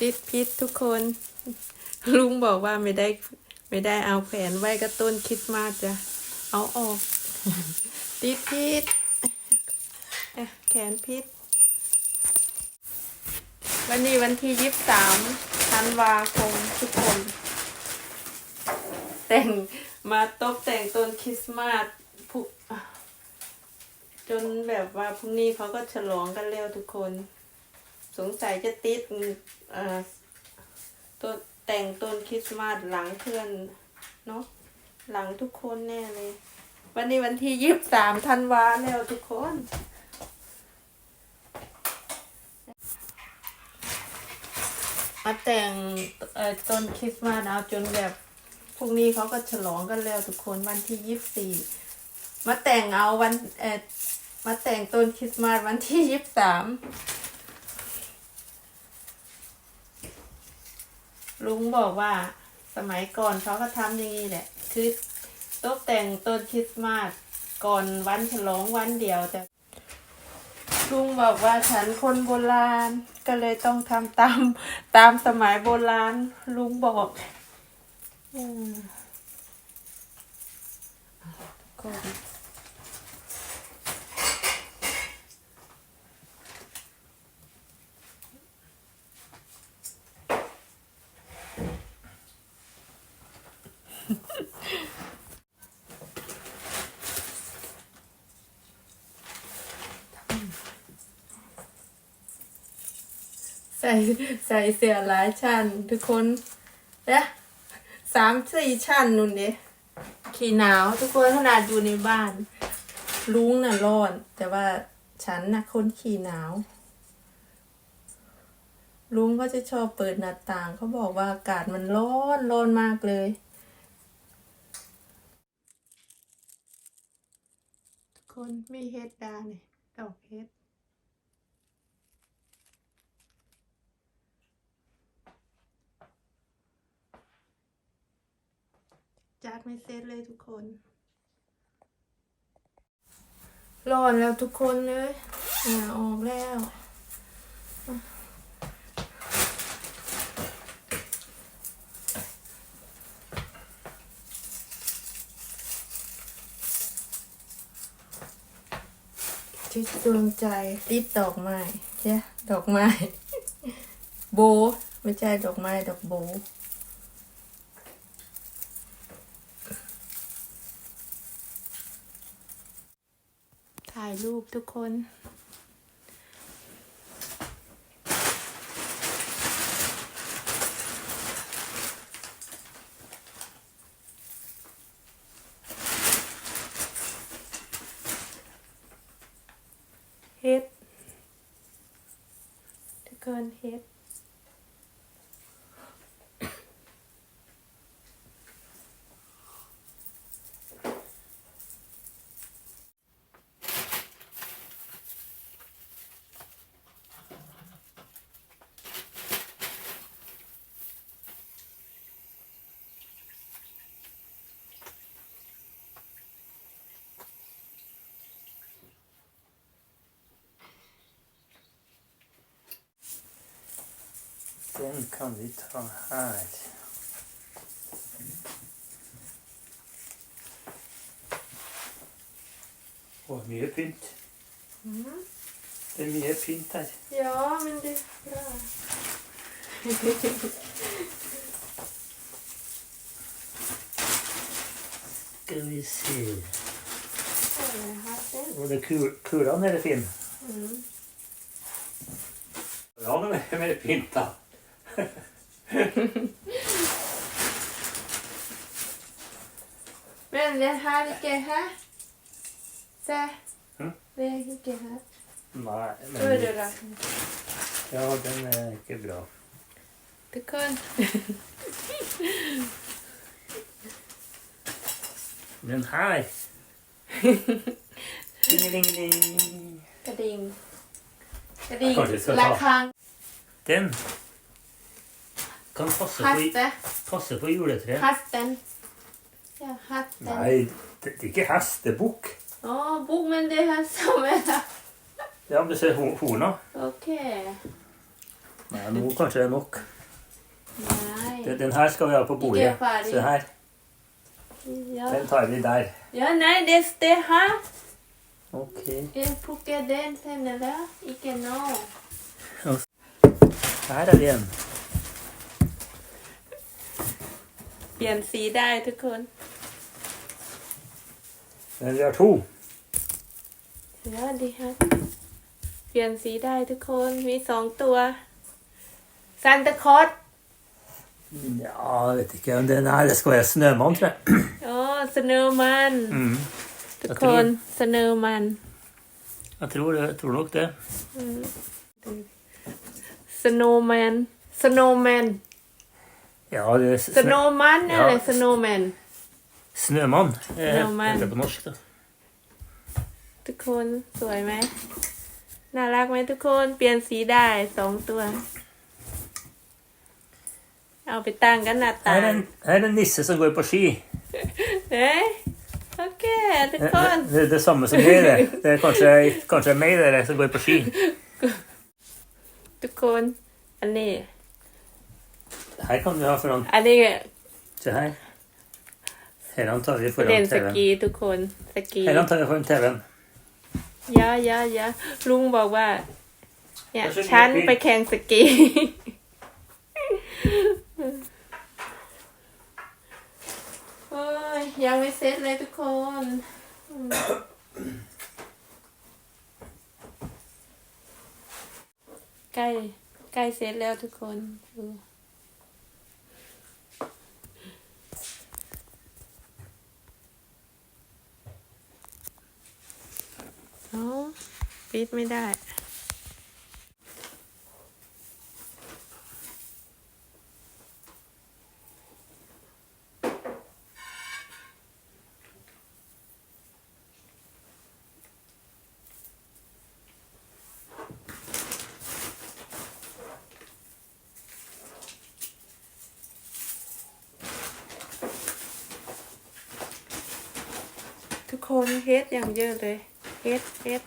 ติดพิษทุกคน ลุงบอกว่าไม่ได้ไม่ได้เอาแขวนไว้กับต้นคิดมาจ้ะ เอาออก ติดพิษอะแขนพิษ วันนี้วันที่ยี่สิบสามธันวาคมทุกคน แต่งมาตกแต่งต้นคริสต์มาสพุจนแบบว่าพรุ่งนี้เขาก็ฉลองกันแล้วทุกคน สงสัยจะติดเอ่อต้นแต่งต้นคริสต์มาสหลังเพื่อนเนาะหลังทุกคนแน่เลย วันนี้วันที่ยี่สิบสามธันวาแล้วทุกคนมาแต่งเอ่อต้นคริสต์มาสเอาจนแบบพรุ่งนี้เขาก็ฉลองกันแล้วทุกคนวันที่ยี่สิบสี่มาแต่งเอาวันเออมาแต่งต้นคริสต์มาสวันที่ยี่สิบสาม ลุงบอกว่าสมัยก่อนเขาก็ทำอย่างนี้แหละ คือตกแต่งต้นคริสต์มาสก่อนวันฉลองวันเดียวแต่ลุงบอกว่าฉันคนโบราณก็เลยต้องทำตามตามสมัยโบราณลุงบอกอืมก็ ส่ใส่เสื้อหลายชั้นทุกคนเนะสามสี่ชั้นนู่นเด้ขี้หนาวทุกคนขนาดอยู่ในบ้านลุงน่ะร้อน แต่ว่าฉันน่ะคนขี้หนาว ลุงก็จะชอบเปิดหน้าต่างเขาบอกว่าอากาศมันร้อนร้อนมากเลยทุกคนมีเฮ็ดดาเนี่ยดอกเฮ็ด จัดไม่เสร็จเลยทุกคนร้อนแล้วทุกคนเลยเหงื่อออกแล้วที่ดวงใจติดดอกไม้เจ้ดอกไม้ โบ ไม่ใช่ดอกไม้ ดอกโบายรูปทุกคน เฮ็ด ทุกคนเฮ็ด Den kan vi ta här. Åh, mye pynt. Det er mye pynt her. Ja, men det är bra. Skal vi se. Det kul, kulene er fine. Mm. Ja, de er mer pynta. Men den här ikke her. Se. Mm. Det er ikke her. Nei, Hør men du da. Ja, den er ikke bra. Du kan. Den her Dingelingeling. กระดิ่งกระดิ่ง Kanskje skal ta- ระฆัง Den kan passe på, ฮัสเต passe på juletreet. ฮัสเตน Ja, hatten. Nei, det det er ikke hestebukk. Å, bok, men det er som er Ja, men du ser ho- horna. Ok. Nej, nu kanske det är nog. ไม่ Den- Den här ska vi ha på bordet. Inte färdig. Så här. ja Den tar vi där. ja nej det är det här Okej. jag plockar den sen eller icke nå Här är det en. เปลี่ยนสีได้ทุกคน Men vi har två. ยอดดีฮะเปลี่ยนสีได้ทุกคน มีสองตัวซันตาคอส Ja, jag vet inte om den här. Det ska vara snöman tror jag. อ๋อสโนว์มัน Mm. ทุกคนสโนว์มัน Jag tror det. Jag tror nog det. สโนว์แมนสโนว์แมน Ja, det är สโน snö... ว์มัน Ja. อะไรสโนว์แมน snöman. Eh, Snöman. heter det på norska. ทุกคนสวยไหมน่ารักไหมทุกคนเปลี่ยนสีได้สองตัว เอาไปตั้งกันหน้าตา Här är, en, här är en nisse som går på ski. เอ๊ะโอเคทุก Det, คน det, det är detsamma som mig det. Det är kanske, kanske mig det som går på ski. ทุกคน อันนี้ Här kan vi ha för någon. อันนี้ Så här. Här tar vi เล่น foran สกี tvn. ทุกคนสกี Här tar vi foran tvn. ยะยะยะลุงบอกว่า เนี่ยแล้วฉันฉันมีไปแข่งสกี โอ้ยยังไม่เสร็จเลยทุกคนอืมใกล้ใกล้เสร็จแล้วทุกคนดูอ๋อ ปิดไม่ได้ ทุกคนเฮ็ดอย่างเยอะเลยเฮ็ดเฮ็ด